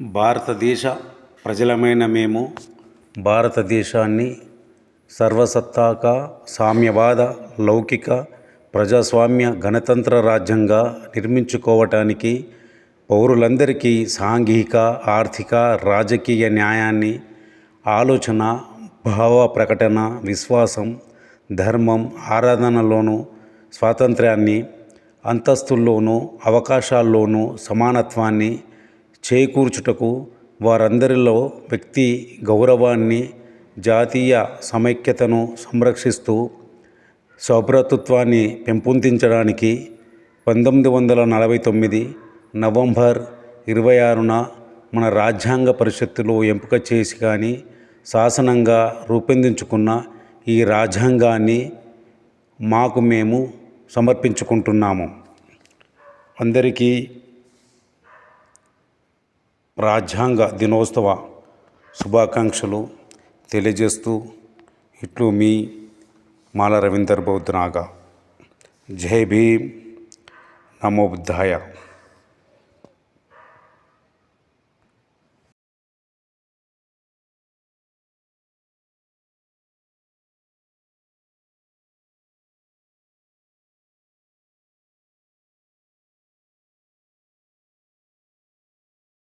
భారతదేశ ప్రజలమైన మేము భారతదేశాన్ని సర్వసత్తాక సామ్యవాద లౌకిక ప్రజాస్వామ్య గణతంత్ర రాజ్యంగా నిర్మించుకోవటానికి పౌరులందరికీ సాంఘిక ఆర్థిక రాజకీయ న్యాయాన్ని ఆలోచన భావ ప్రకటన విశ్వాసం ధర్మం ఆరాధనలోను స్వాతంత్ర్యాన్ని అంతస్తుల్లోనూ అవకాశాల్లోనూ సమానత్వాన్ని చేకూర్చుటకు వారందరిలో వ్యక్తి గౌరవాన్ని జాతీయ సమైక్యతను సంరక్షిస్తూ సౌభ్రతత్వాన్ని పెంపొందించడానికి పంతొమ్మిది వందల నలభై తొమ్మిది నవంబర్ ఇరవై ఆరున మన రాజ్యాంగ పరిషత్తులో ఎంపిక చేసి కానీ శాసనంగా రూపొందించుకున్న ఈ రాజ్యాంగాన్ని మాకు మేము సమర్పించుకుంటున్నాము. అందరికీ రాజ్యాంగ దినోత్సవ శుభాకాంక్షలు తెలియజేస్తూ ఇట్లు మీ మాల రవీందర్ బౌద్ధనాగా. జై భీమ్. నమో బుద్ధాయ